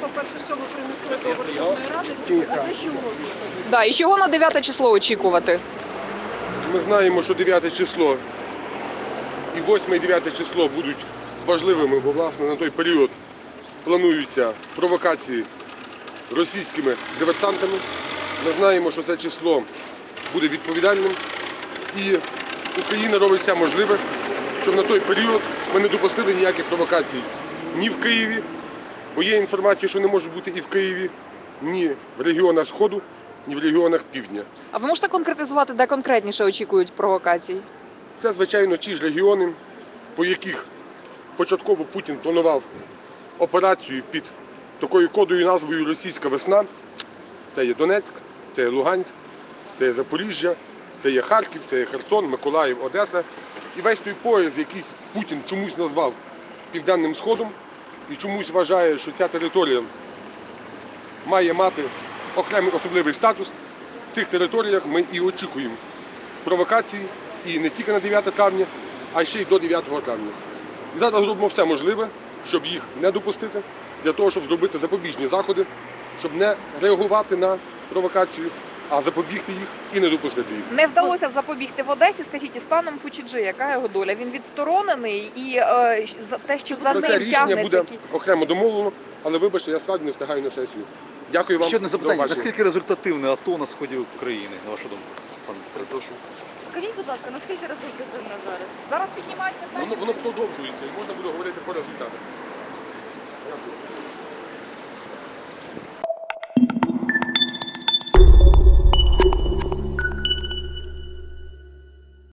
по-перше, що ви принесли до Верховної Ради сьогодні, а те, що можна. Да, і чого на 9 число очікувати? Ми знаємо, що 9 число і 8 і 9 число будуть важливими, бо власне на той період плануються провокації російськими диверсантами. Ми знаємо, що це число буде відповідальним. І Україна робить все можливе, щоб на той період ми не допустили ніяких провокацій ні в Києві, бо є інформація, що не може бути і в Києві, ні в регіонах Сходу, ні в регіонах Півдня. А ви можете конкретизувати, де конкретніше очікують провокацій? Це, звичайно, ті ж регіони, по яких початково Путін планував операцію під такою кодою назвою Російська весна. Це є Донецьк, це є Луганськ, це є Запоріжжя, це є Харків, це є Херсон, Миколаїв, Одеса. І весь той пояс, який Путін чомусь назвав Південним Сходом, і чомусь вважає, що ця територія має мати окремий особливий статус. В цих територіях ми і очікуємо провокації і не тільки на 9 травня, а ще й до 9 травня. І зараз зробимо все можливе, щоб їх не допустити, для того, щоб зробити запобіжні заходи, щоб не реагувати на провокацію, а запобігти їх і не допустити їх. Не вдалося запобігти в Одесі. Скажіть, із паном Фучіджи, яка його доля? Він відсторонений і е, за те, що за Про це ним рішення буде тягнеться. окремо домовлено, але вибачте, я справді не встигаю на сесію. Дякую вам. Ще одне запитання. Наскільки результативне АТО на сході України, на вашу думку? Пан Прошу. Скажіть, будь ласка, наскільки результативно зараз? Зараз піднімають питання. Воно, воно продовжується і можна буде говорити по результатах. Дякую.